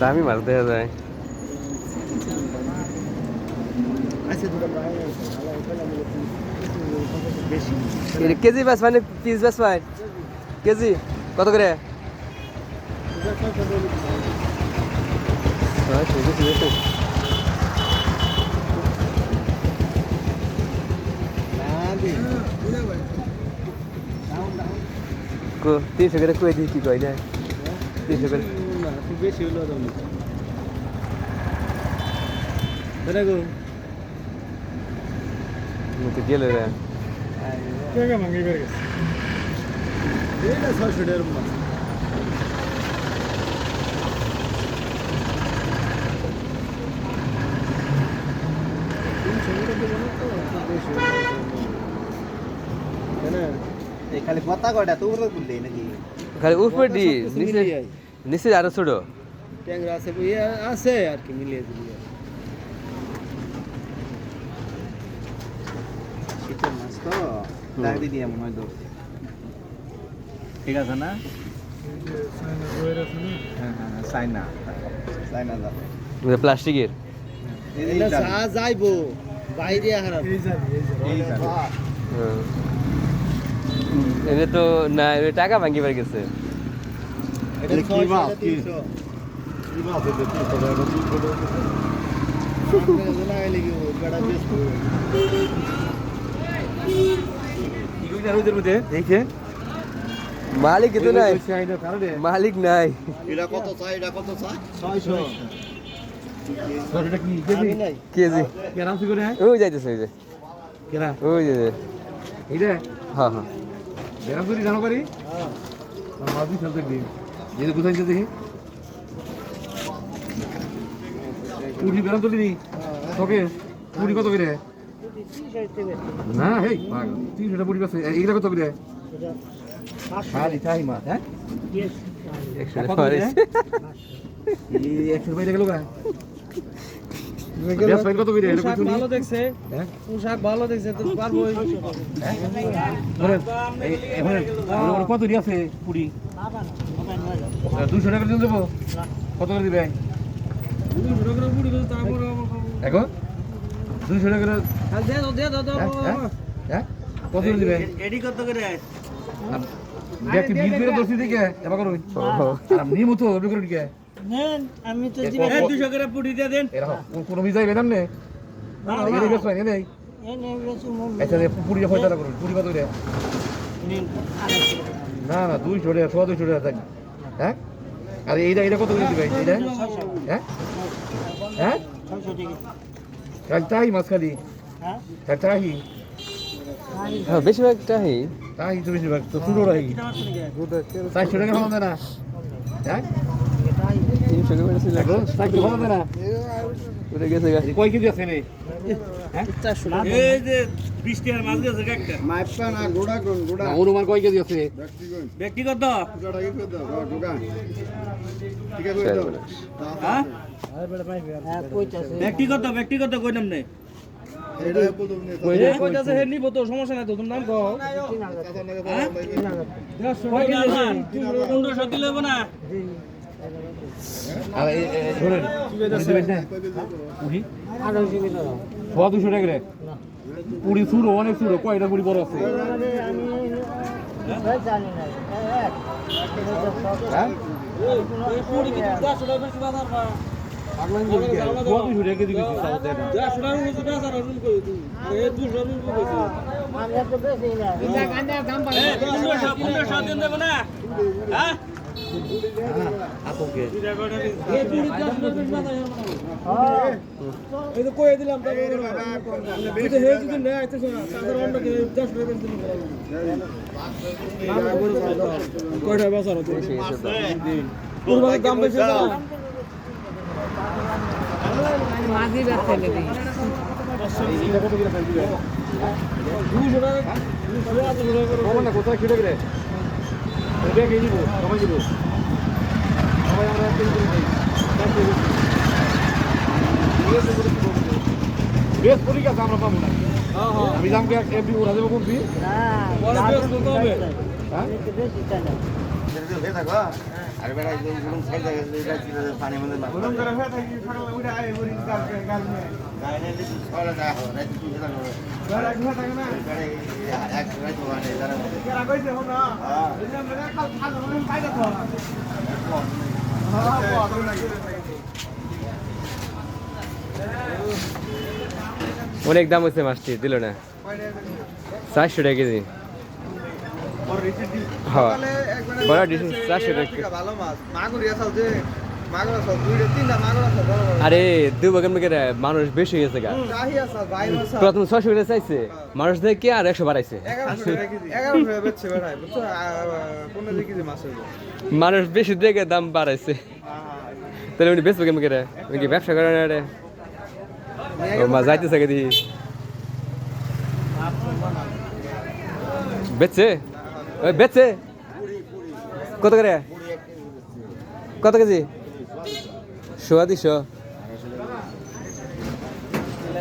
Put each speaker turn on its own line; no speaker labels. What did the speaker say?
দামি মাছ দেখা যায়। কেজি বাস মানে পিস বাস পাই কেজি? কত করে। তিনশো করে কই দিই কি কই না? তিনশো করে।
বেশি হলো দাম দাদা গো
তো গেল রে
টাকা মাঙ্গি করে গেছে এইটা ছয়শো টাকার মাছ
এই খালি কথা কয়টা তো উপরে তুললে নাকি
খালি উপরে দি নিচে নিচে আরও ছোট?
ট্যাংরা আছে আছে আর কি মিলিয়ে দিলি
শীতের মাছ তো ডাক দিয়ে ধরছে ঠিক আছে না? হ্যাঁ হ্যাঁ হ্যাঁ
প্লাস্টিকের?
এটা যাইবো বাইরে হারাম
এই।
এনে তো না টাকা ভাঙ্গি পার গেছে।
এটা
কি মাছ? কি? কি মাছ এটা কি করে এটা কি করে দেখে
মালিক তো নাই মালিক নাই
এটা কত চাই এটা কত চাই
ছয়শো।
এটা কি
আমি
কেজি
কেরাম করে
ওই যাইতেছে ওই যে
কেরা
ওই যে
এইটা
হ্যাঁ হ্যাঁ
জানো করি
হ্যাঁ।
মাছ খেলতে গিয়ে এই কোথায় দেখি। পুরি বেরাম তুলিনি তোকে? পুরি কত করে? না হেই পাগল। তিনশোটা পুরি আছে এইগুলা কত করে?
টাকা?
ভালো দেখছে।
হ্যাঁ?
পোশাক ভালো দেখছে তো পারব
কত আছে পুরি? দুশো টাকা দিয়ে দেবো? কত করে দিবে? এখন দুশো টাকা? কত করে দিবে
এডি কত করে
আর ব্যক্তি বিল করে দোষী দিকে এবার করুন আর মতো ওটা করে দিকে।
আমি তো দিবেন
কত-
দুশো করে পুটি দিয়ে দেন।
কোনো বেদাম নে বেশ নেই। আচ্ছা পুরি হয় তারা করুন পুরি কত করে?
নিন আড়াইশো টাকা।
না না দুইশো টাকা সোয়া দুইশো টাকা থাকি হ্যাঁ? আর এইটা এইটা কত করে দিবে? এইটা? হ্যাঁ? হ্যাঁ? তাই
হ্যাঁ?
হ্যাঁ বেশিরভাগ টাই।
তাই তো বেশিরভাগ তো শুরু রাখি চারশো টাকা ভালো দেয় না। হ্যাঁ?
তিনশো টাকা
ভালো না। কয় কেজি আছে
এই যে বিশ টাকার মাছ গেছে একটা
না, অনুমান কয় কেজি আছে
ব্যক্তিগত
চার বলে।
হ্যাঁ
হ্যাঁ
ব্যক্তিগত ব্যক্তিগত কই নাম নেই
সমস্যা নাই তো তোমার নাম কও
পনেরোশো দিলে না
সোয়া দুশো টাকা করে পুরি শুরু অনেক শুরু কয়টা পুরি বড় আছে?
ভাই
কয়টা। কুরবানির দাম বেশি
মাঝি নেবে
দুশো টাকা
কোথায় খেটে গেলে খেয়ে দিব সবাই দিব সবাই আমরা এক কেজি করে খাই। বেশ আমরা পাবো না আমি দামকে এমপি ওরা দেবো কোন ফি। হ্যাঁ
আর বেড়া পানি মধ্যে
অনেক দাম হয়েছে মাছটি দিল না। চারশো টাকা কেজি। হ্যাঁ। চারশো টাকা
ভালো মাছ। মাগুর আসাল যে।
আরে দুই বাগান মেঘে মানুষ বেশি হয়ে গেছে গা প্রথম ছশো করে চাইছে মানুষ দেখে আর একশো বাড়াইছে। মানুষ বেশি দেখে দাম বাড়াইছে। তাহলে উনি বেচবে কেমন করে উনি ব্যবসা করে না রে? ও মা যাইতেছে কে দিই বেচছে? বেচছে? কত করে? কত কেজি? সোয়া দিশো